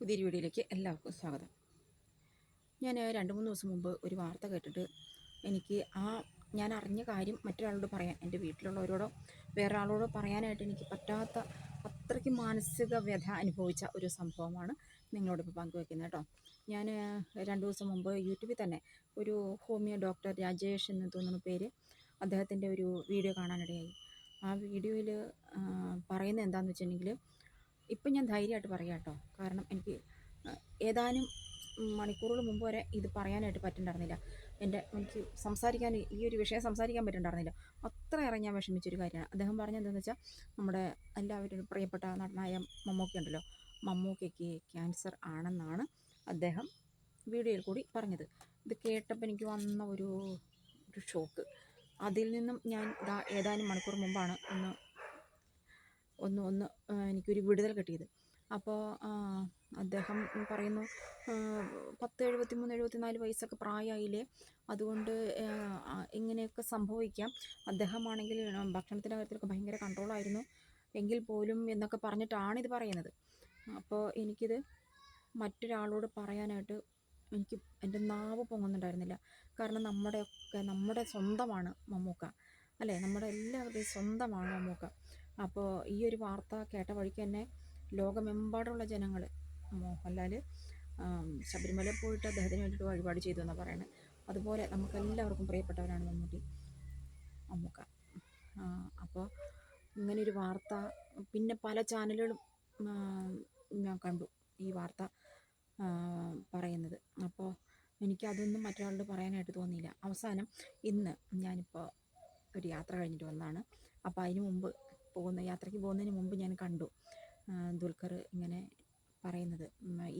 പുതിയൊരു വീഡിയോയിലേക്ക് എല്ലാവർക്കും സ്വാഗതം. ഞാൻ രണ്ട് മൂന്ന് ദിവസം മുമ്പ് ഒരു വാർത്ത കേട്ടിട്ട് എനിക്ക് ആ ഞാൻ അറിഞ്ഞ കാര്യം മറ്റൊരാളോട് പറയാൻ എന്റെ വീട്ടിലുള്ളവരോടോ വേറെ ആളോടോ പറയാനായിട്ട് എനിക്ക് പറ്റാത്ത അത്രയ്ക്ക് മാനസിക വ്യഥ അനുഭവിച്ച ഒരു സംഭവമാണ് നിങ്ങളോടിപ്പോൾ പങ്കുവെക്കുന്നത് കേട്ടോ. ഞാൻ രണ്ട് ദിവസം മുമ്പ് യൂട്യൂബിൽ തന്നെ ഒരു ഹോമിയോ ഡോക്ടർ രാജേഷ് എന്ന് തോന്നുന്ന പേര് അദ്ദേഹത്തിന്റെ ഒരു വീഡിയോ കാണാനിടയായി. ആ വീഡിയോയിൽ പറയുന്നത് എന്താണെന്ന് വെച്ചിട്ടുണ്ടെങ്കിൽ ഇപ്പം ഞാൻ ധൈര്യമായിട്ട് പറയാം കേട്ടോ. കാരണം എനിക്ക് ഏതാനും മണിക്കൂറുകൾ മുമ്പ് വരെ ഇത് പറയാനായിട്ട് പറ്റുന്നുണ്ടായിരുന്നില്ല എന്റെ എനിക്ക് സംസാരിക്കാൻ ഈ ഒരു വിഷയം സംസാരിക്കാൻ പറ്റുന്നുണ്ടായിരുന്നില്ല അത്രയേറെ ഞാൻ വിഷമിച്ചൊരു കാര്യമാണ്. അദ്ദേഹം പറഞ്ഞത് എന്താണെന്ന് വെച്ചാൽ നമ്മുടെ എല്ലാവരും പ്രിയപ്പെട്ട നടനായ മമ്മൂക്ക ഉണ്ടല്ലോ. മമ്മൂക്കയ്ക്ക് ക്യാൻസർ ആണെന്നാണ് അദ്ദേഹം വീഡിയോയിൽ കൂടി പറഞ്ഞത്. ഇത് കേട്ടപ്പോൾ എനിക്ക് വന്ന ഒരു ഒരു ഷോക്ക്. അതിൽ നിന്നും ഞാൻ ഏതാനും മണിക്കൂർ മുമ്പാണ് ഒന്ന് ഒന്ന് ഒന്ന് എനിക്കൊരു വിടുതൽ കിട്ടിയത്. അപ്പോൾ അദ്ദേഹം പറയുന്നു പത്ത് എഴുപത്തി മൂന്ന് എഴുപത്തി നാല് വയസ്സൊക്കെ പ്രായമായില്ലേ അതുകൊണ്ട് ഇങ്ങനെയൊക്കെ സംഭവിക്കാം. അദ്ദേഹമാണെങ്കിൽ ഭക്ഷണത്തിന്റെ കാര്യത്തിലൊക്കെ ഭയങ്കര കൺട്രോളായിരുന്നു എങ്കിൽ പോലും എന്നൊക്കെ പറഞ്ഞിട്ടാണ് ഇത് പറയുന്നത്. അപ്പോൾ എനിക്കിത് മറ്റൊരാളോട് പറയാനായിട്ട് എനിക്ക് എന്റെ നാവ് പൊങ്ങുന്നുണ്ടായിരുന്നില്ല. കാരണം നമ്മുടെയൊക്കെ നമ്മുടെ സ്വന്തമാണ് മമ്മൂക്ക. അല്ലേ? നമ്മുടെ എല്ലാവരുടെയും സ്വന്തമാണ് മമ്മൂക്ക. അപ്പോൾ ഈ ഒരു വാർത്ത കേട്ട വഴിക്ക് തന്നെ ലോകമെമ്പാടുള്ള ജനങ്ങൾ മോഹൻലാൽ ശബരിമല പോയിട്ട് അദ്ദേഹത്തിന് വേണ്ടിയിട്ട് വഴിപാട് ചെയ്തു എന്നാണ് പറയുന്നത് അതുപോലെ നമുക്ക് എല്ലാവർക്കും പ്രിയപ്പെട്ടവരാണ് മമ്മൂട്ടി മമ്മൂക്ക. അപ്പോൾ ഒരു വാർത്ത പിന്നെ പല ചാനലുകളും ഞാൻ കണ്ടു ഈ വാർത്ത പറയുന്നത്. അപ്പോൾ എനിക്കതൊന്നും മറ്റൊരാളോട് പറയാനായിട്ട് തോന്നിയില്ല. അവസാനം ഇന്ന് ഞാനിപ്പോൾ ഒരു യാത്ര കഴിഞ്ഞിട്ട് വന്നതാണ്. അപ്പോൾ അതിന് മുമ്പ് പോകുന്ന യാത്രയ്ക്ക് പോകുന്നതിന് മുമ്പ് ഞാൻ കണ്ടു ദുൽഖർ ഇങ്ങനെ പറയുന്നത്.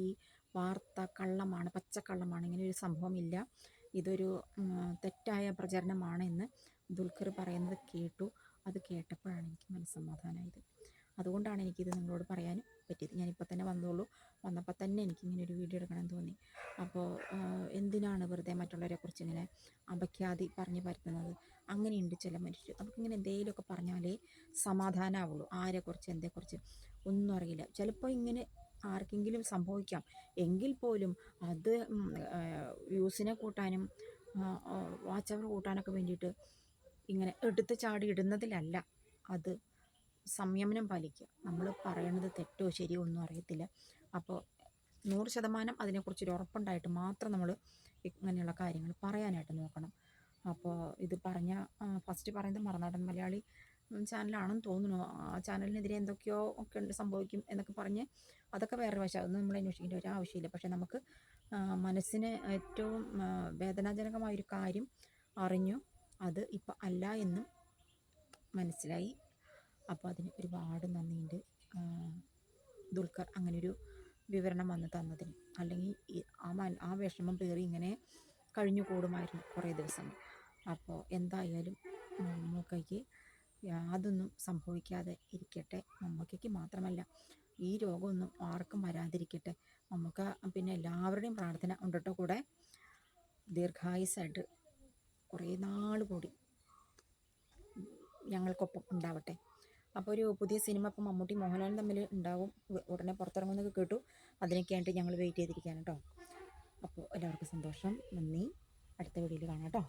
ഈ വാർത്ത കള്ളമാണ് പച്ചക്കള്ളമാണ് ഇങ്ങനെ ഒരു സംഭവമില്ല ഇതൊരു തെറ്റായ പ്രചരണമാണ് എന്ന് ദുൽഖർ പറയുന്നത് കേട്ടു. അത് കേട്ടപ്പോഴാണ് എനിക്ക് മനസ്സമാധാനമായത് അതുകൊണ്ടാണ് എനിക്കിത് നിങ്ങളോട് പറയാനും പറ്റിയത്. ഞാനിപ്പോൾ തന്നെ വന്നോളൂ. വന്നപ്പോൾ തന്നെ എനിക്ക് ഇങ്ങനെ ഒരു വീഡിയോ എടുക്കണം തോന്നി. അപ്പോൾ എന്തിനാണ് വെറുതെ മറ്റുള്ളവരെക്കുറിച്ച് ഇങ്ങനെ അപഖ്യാതി പറഞ്ഞ് പരത്തുന്നത്? അങ്ങനെയുണ്ട് ചില മനുഷ്യർ. നമുക്കിങ്ങനെ എന്തെങ്കിലുമൊക്കെ പറഞ്ഞാലേ സമാധാനമാവുള്ളൂ ആരെക്കുറിച്ച് എന്തെക്കുറിച്ച് ഒന്നും അറിയില്ല. ചിലപ്പോൾ ഇങ്ങനെ ആർക്കെങ്കിലും സംഭവിക്കാം. എങ്കിൽ പോലും അത് വ്യൂസിനെ കൂട്ടാനും വാച്ച് അവർ കൂട്ടാനൊക്കെ വേണ്ടിയിട്ട് ഇങ്ങനെ എടുത്ത് ചാടി ഇടുന്നതിലല്ല. അത് സംയമനം പാലിക്കുക. നമ്മൾ പറയുന്നത് തെറ്റോ ശരിയോ ഒന്നും അറിയത്തില്ല. അപ്പോൾ നൂറ് ശതമാനം അതിനെക്കുറിച്ചൊരു ഉറപ്പുണ്ടായിട്ട് മാത്രം നമ്മൾ ഇങ്ങനെയുള്ള കാര്യങ്ങൾ പറയാനായിട്ട് നോക്കണം. അപ്പോൾ ഇത് പറഞ്ഞ ഫസ്റ്റ് പറയുന്നത് മറുനാടൻ മലയാളി ചാനലാണെന്ന് തോന്നുന്നു. ആ ചാനലിനെതിരെ എന്തൊക്കെയോ ഒക്കെ ഉണ്ട് സംഭവിക്കും എന്നൊക്കെ പറഞ്ഞ് അതൊക്കെ വേറെ വശം. അതൊന്നും നമ്മൾ അന്വേഷിക്കേണ്ട ഒരു ആവശ്യമില്ല. പക്ഷേ നമുക്ക് മനസ്സിന് ഏറ്റവും വേദനാജനകമായൊരു കാര്യം അറിഞ്ഞു. അത് ഇപ്പം അല്ല എന്നും മനസ്സിലായി. അപ്പോൾ അതിന് ഒരുപാട് നന്ദിയുണ്ട്. ദുൽഖർ അങ്ങനൊരു വിവരണം വന്ന് തന്നതിന്. അല്ലെങ്കിൽ ആ മൻ ആ വിഷമം പേറി ഇങ്ങനെ കഴിഞ്ഞു കൂടുമായിരുന്നു കുറേ ദിവസങ്ങൾ അപ്പോൾ എന്തായാലും മമ്മൂക്കയ്ക്ക് യാതൊന്നും സംഭവിക്കാതെ ഇരിക്കട്ടെ. മമ്മൂക്കയ്ക്ക് മാത്രമല്ല ഈ രോഗമൊന്നും ആർക്കും വരാതിരിക്കട്ടെ. മമ്മൂക്ക പിന്നെ എല്ലാവരുടെയും പ്രാർത്ഥന ഉണ്ടിട്ട് കൂടെ? ദീർഘായുസായിട്ട് കുറേ നാൾ കൂടി ഞങ്ങൾക്കൊപ്പം ഉണ്ടാവട്ടെ. അപ്പോൾ ഒരു പുതിയ സിനിമ ഇപ്പം മമ്മൂട്ടി മോഹൻലാലും തമ്മിൽ ഉണ്ടാവും. ഉടനെ പുറത്തിറങ്ങുന്നൊക്കെ കേട്ടു. അതിനൊക്കെയായിട്ട് ഞങ്ങൾ വെയിറ്റ് ചെയ്തിരിക്കുകയാണ് കേട്ടോ. അപ്പോൾ എല്ലാവർക്കും സന്തോഷം. നന്ദി. അടുത്ത വീഡിയോയിൽ കാണാം കേട്ടോ.